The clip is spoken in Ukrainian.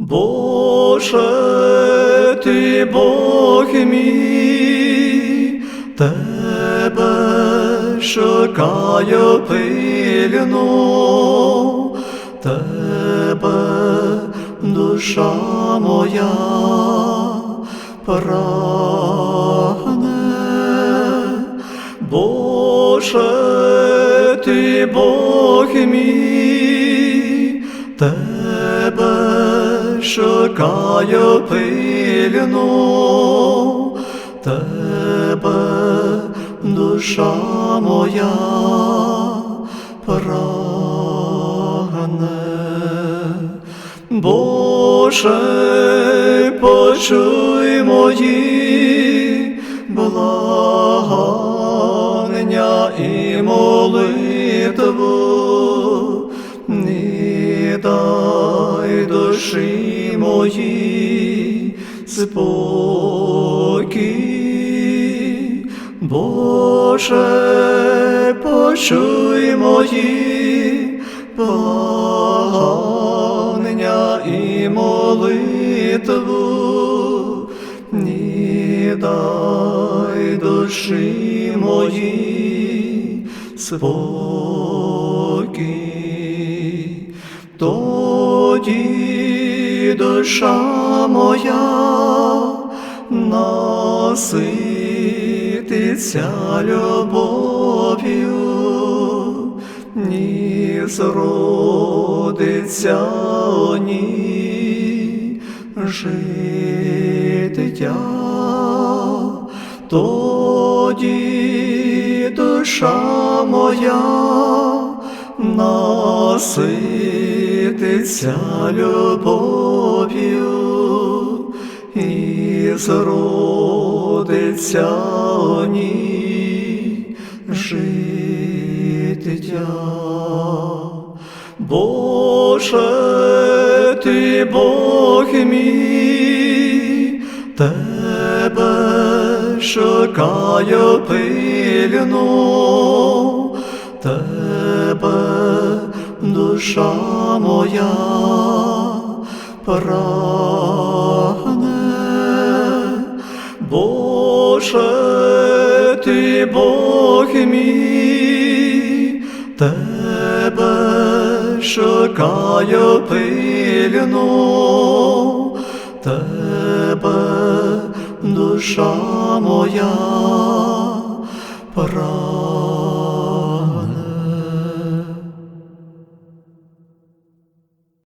Боже, ти Бог мій, тебе шукаю пильно, тебе душа моя прагне. Боже, ти Бог мій, тебе шукаю пильно, тебе душа моя прагне. Боже, почуй мої благання і молитву, не дай душі мої спокій. Боже, почуй мої благання і молитву, не дай душі мої спокій. Тоді душа моя насититься любов'ю, ні зродиться ні життя. Тоді душа моя насититься любов'ю і зродиться ні життя. Боже, ти Бог мій, тебе шукаю пильно, тебе душа моя прагне. Боже, ти Бог мій, тебе шукаю пильно, тебе душа моя прагне.